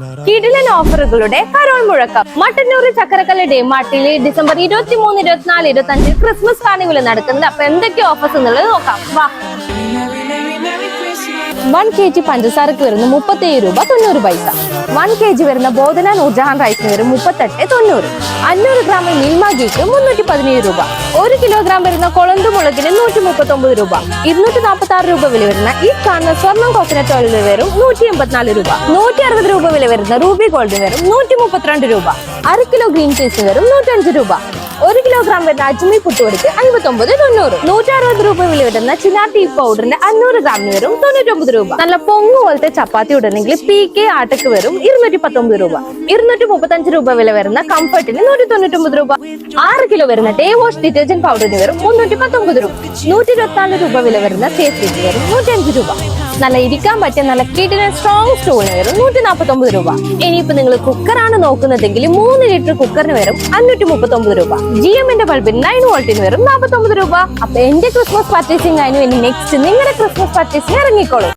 കിടിലൻ ഓഫറുകളുടെ കരോൾ മുഴക്കം. മട്ടന്നൂർ ചക്കരക്കല്ല് മാർട്ടിൽ ഡിസംബർ ഇരുപത്തി മൂന്ന് ഇരുപത്തിനാല് ഇരുപത്തി അഞ്ചിൽ ക്രിസ്മസ് കാർണിവൽ നടക്കുന്നത് അപ്പൊ എന്തൊക്കെ ഓഫേഴ്സ് എന്നുള്ളത് നോക്കാം. വാ. വൺ കെ ജി പഞ്ചസാരക്ക് വരുന്ന മുപ്പത്തേഴ് രൂപ തൊണ്ണൂറ് പൈസ. വൺ കെ ജി വരുന്ന ബോധന നൂർജഹാൻ റൈസിന് വരും മുപ്പത്തെട്ട് തൊണ്ണൂറ്. അഞ്ഞൂറ് ഗ്രാം മിൽമ ഗീക്ക് മുന്നൂറ്റി പതിനേഴ് രൂപ. ഒരു കിലോഗ്രാം വരുന്ന കൊളന്തു മുളകിന് നൂറ്റി മുപ്പത്തി ഒമ്പത് രൂപ. ഇരുന്നൂറ്റി നാൽപ്പത്തി ആറ് രൂപ വില വരുന്ന ഈ കാണുന്ന സ്വർണം കോക്കനട്ട് ഓയിൽ വരും നൂറ്റി എൺപത്തിനാല് രൂപ. നൂറ്റി അറുപത് രൂപ വില വരുന്ന റൂബി ഗോൾഡ് വരും നൂറ്റി മുപ്പത്തിരണ്ട് രൂപ. അര കിലോ ഗ്രീൻ പീസ് വരും നൂറ്റഞ്ച് രൂപ. ഒരു കിലോഗ്രാം വരുന്ന അജ്മി പുട്ടുപൊടിക്ക് അമ്പത്തി ഒമ്പത് തൊണ്ണൂറ്. നൂറ്റി അറുപത് രൂപ വില വരുന്ന ചിനാ ടീ പൗഡറിന്റെ അഞ്ഞൂറ് ഗ്രാമിന് വരും തൊണ്ണൂറ്റൊമ്പത് രൂപ. നല്ല പൊങ്ങു പോലത്തെ ചപ്പാത്തി ഇടണമെങ്കിൽ പി കെ ആട്ടക്ക് വരും ഇരുന്നൂറ്റി പത്തൊമ്പത് രൂപ. ഇരുന്നൂറ്റി മുപ്പത്തഞ്ച് രൂപ വില വരുന്ന കംഫർട്ടിന് നൂറ്റി തൊണ്ണൂറ്റൊമ്പത് രൂപ. ആറ് കിലോ വരുന്ന ഡേ വാഷ് ഡിറ്റർജന്റ് പൗഡറിന് വരും മുന്നൂറ്റി പത്തൊമ്പത് രൂപ. നൂറ്റി ഇരുപത്തിനാല് രൂപ വില വരുന്ന ഫേസ് വരും നൂറ്റി അഞ്ച് രൂപ. നല്ല ഇരിക്കാൻ പറ്റിയ നല്ല കിടിലൻ സ്ട്രോങ് സ്റ്റൂളിന് വരും നൂറ്റി നാൽപ്പത്തി ഒമ്പത് രൂപ. ഇനിയിപ്പോ നിങ്ങൾ കുക്കറാണ് നോക്കുന്നതെങ്കിൽ മൂന്ന് ലിറ്റർ കുക്കറിന് വരും അഞ്ഞൂറ്റി മുപ്പത്തി ഒമ്പത് രൂപ ജി എമ്മിന്റെ ബൾബിന് നയൻ വോൾട്ടിന് വരും നാൽപ്പത്തി ഒമ്പത് രൂപ. അപ്പൊ എന്റെ ക്രിസ്മസ് പർച്ചേസിംഗ് ആയിരുന്നു ഇനി നെക്സ്റ്റ് നിങ്ങളുടെ ക്രിസ്മസ് പർച്ചേസിംഗ് ഇറങ്ങിക്കോളൂ.